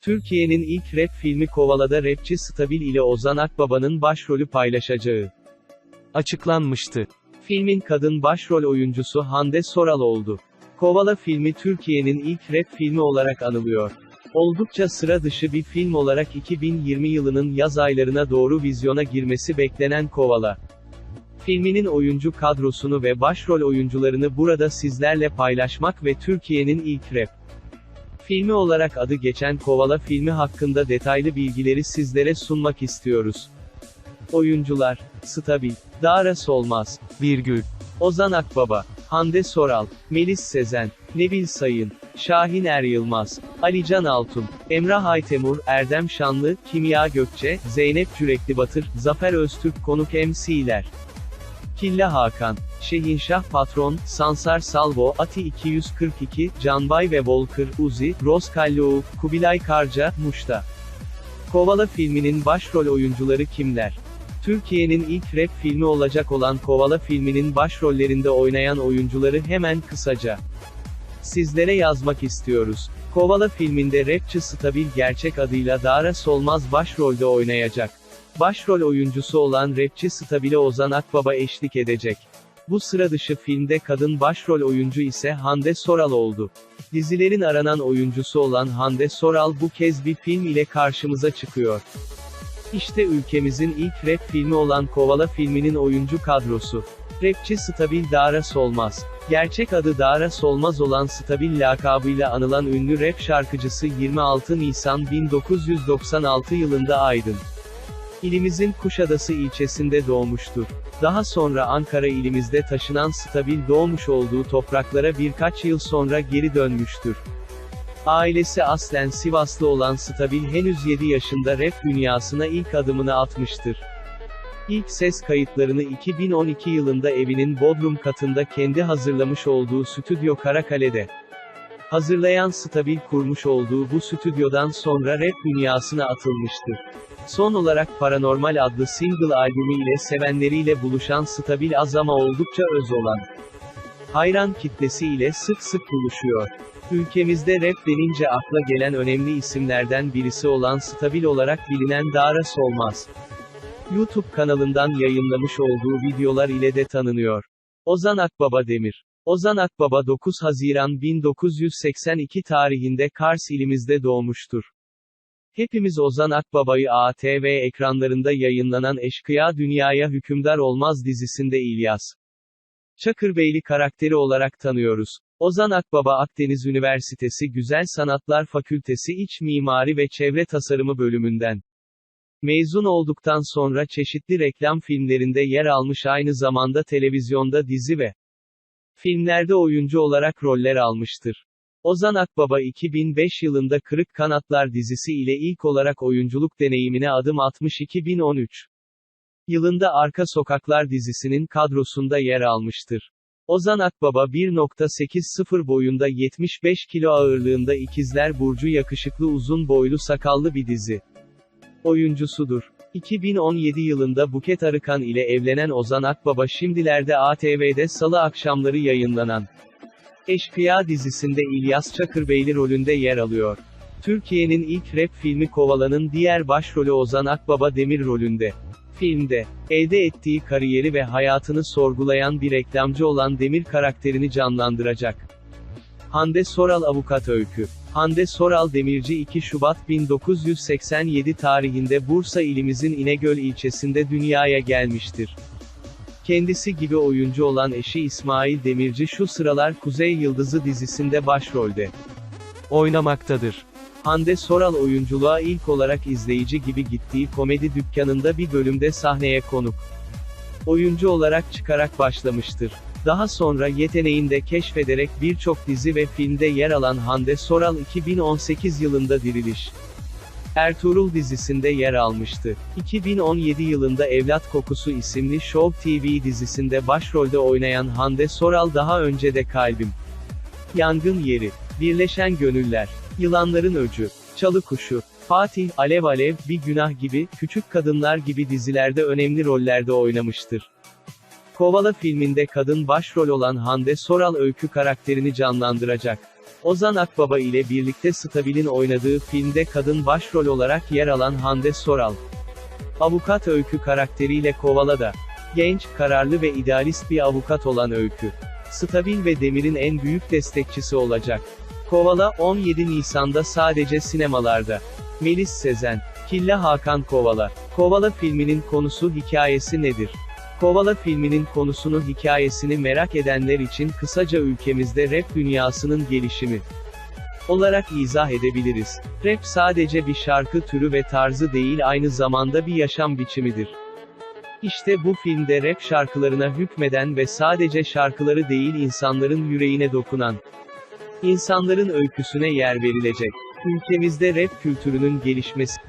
Türkiye'nin ilk rap filmi Kovala'da rapçi Stabil ile Ozan Akbaba'nın başrolü paylaşacağı açıklanmıştı. Filmin kadın başrol oyuncusu Hande Soral oldu. Kovala filmi Türkiye'nin ilk rap filmi olarak anılıyor. Oldukça sıra dışı bir film olarak 2020 yılının yaz aylarına doğru vizyona girmesi beklenen Kovala. Filminin oyuncu kadrosunu ve başrol oyuncularını burada sizlerle paylaşmak ve Türkiye'nin ilk rap filmi olarak adı geçen Kovala filmi hakkında detaylı bilgileri sizlere sunmak istiyoruz. Oyuncular, Stabil, Dara Solmaz, Virgül, Ozan Akbaba, Hande Soral, Melis Sezen, Nebil Sayın, Şahin Er Yılmaz, Alican Altun, Emrah Aytemur, Erdem Şanlı, Kimya Gökçe, Zeynep Cürekli Batır, Zafer Öztürk konuk MC'ler. Killa Hakan, Şehinşah Patron, Sansar Salvo, Ati 242, Canbay ve Volker, Uzi, Roz Kallou, Kubilay Karca, Muşta. Kovala filminin başrol oyuncuları kimler? Türkiye'nin ilk rap filmi olacak olan Kovala filminin başrollerinde oynayan oyuncuları hemen kısaca sizlere yazmak istiyoruz. Kovala filminde rapçi Stabil gerçek adıyla Dara Solmaz başrolde oynayacak. Başrol oyuncusu olan rapçi Stabil'e Ozan Akbaba eşlik edecek. Bu sıra dışı filmde kadın başrol oyuncu ise Hande Soral oldu. Dizilerin aranan oyuncusu olan Hande Soral bu kez bir film ile karşımıza çıkıyor. İşte ülkemizin ilk rap filmi olan Kovala filminin oyuncu kadrosu. Rapçi Stabil Dara Solmaz. Gerçek adı Dara Solmaz olan Stabil lakabıyla anılan ünlü rap şarkıcısı 26 Nisan 1996 yılında Aydın. İlimizin Kuşadası ilçesinde doğmuştur. Daha sonra Ankara ilimizde taşınan Stabil doğmuş olduğu topraklara birkaç yıl sonra geri dönmüştür. Ailesi aslen Sivaslı olan Stabil henüz 7 yaşında rap dünyasına ilk adımını atmıştır. İlk ses kayıtlarını 2012 yılında evinin Bodrum katında kendi hazırlamış olduğu stüdyo Karakale'de. Hazırlayan Stabil kurmuş olduğu bu stüdyodan sonra rap dünyasına atılmıştır. Son olarak Paranormal adlı single albümü ile sevenleriyle buluşan Stabil az ama oldukça öz olan hayran kitlesi ile sık sık buluşuyor. Ülkemizde rap denince akla gelen önemli isimlerden birisi olan Stabil olarak bilinen Dara Solmaz. YouTube kanalından yayınlamış olduğu videolar ile de tanınıyor. Ozan Akbaba Demir Ozan Akbaba 9 Haziran 1982 tarihinde Kars ilimizde doğmuştur. Hepimiz Ozan Akbaba'yı ATV ekranlarında yayınlanan Eşkıya Dünyaya Hükümdar Olmaz dizisinde İlyas Çakırbeyli karakteri olarak tanıyoruz. Ozan Akbaba Akdeniz Üniversitesi Güzel Sanatlar Fakültesi İç Mimari ve Çevre Tasarımı bölümünden mezun olduktan sonra çeşitli reklam filmlerinde yer almış aynı zamanda televizyonda dizi ve filmlerde oyuncu olarak roller almıştır. Ozan Akbaba 2005 yılında Kırık Kanatlar dizisi ile ilk olarak oyunculuk deneyimine adım atmış 2013 yılında Arka Sokaklar dizisinin kadrosunda yer almıştır. Ozan Akbaba 1.80 boyunda 75 kilo ağırlığında ikizler Burcu yakışıklı uzun boylu sakallı bir dizi oyuncusudur. 2017 yılında Buket Arıkan ile evlenen Ozan Akbaba şimdilerde ATV'de salı akşamları yayınlanan Eşkıya dizisinde İlyas Çakırbeyli rolünde yer alıyor. Türkiye'nin ilk rap filmi Kovala'nın diğer başrolü Ozan Akbaba Demir rolünde. Filmde, elde ettiği kariyeri ve hayatını sorgulayan bir reklamcı olan Demir karakterini canlandıracak. Hande Soral Avukat Öykü Hande Soral Demirci 2 Şubat 1987 tarihinde Bursa ilimizin İnegöl ilçesinde dünyaya gelmiştir. Kendisi gibi oyuncu olan eşi İsmail Demirci şu sıralar Kuzey Yıldızı dizisinde başrolde oynamaktadır. Hande Soral oyunculuğa ilk olarak izleyici gibi gittiği komedi dükkanında bir bölümde sahneye konuk oyuncu olarak çıkarak başlamıştır. Daha sonra yeteneğini de keşfederek birçok dizi ve filmde yer alan Hande Soral 2018 yılında Diriliş Ertuğrul dizisinde yer almıştı. 2017 yılında Evlat Kokusu isimli Show TV dizisinde başrolde oynayan Hande Soral daha önce de Kalbim, Yangın Yeri, Birleşen Gönüller, Yılanların Öcü, Çalı Kuşu, Fatih, Alev Alev, Bir Günah gibi, Küçük Kadınlar gibi dizilerde önemli rollerde oynamıştır. Kovala filminde kadın başrol olan Hande Soral öykü karakterini canlandıracak. Ozan Akbaba ile birlikte Stabil'in oynadığı filmde kadın başrol olarak yer alan Hande Soral. Avukat Öykü karakteriyle Kovala'da. Genç, kararlı ve idealist bir avukat olan Öykü. Stabil ve Demir'in en büyük destekçisi olacak. Kovala, 17 Nisan'da sadece sinemalarda. Melis Sezen. Killa Hakan Kovala. Kovala filminin konusu hikayesi nedir? Kovala filminin konusunu hikayesini merak edenler için kısaca ülkemizde rap dünyasının gelişimi olarak izah edebiliriz. Rap sadece bir şarkı türü ve tarzı değil aynı zamanda bir yaşam biçimidir. İşte bu filmde rap şarkılarına hükmeden ve sadece şarkıları değil insanların yüreğine dokunan, insanların öyküsüne yer verilecek. Ülkemizde rap kültürünün gelişmesi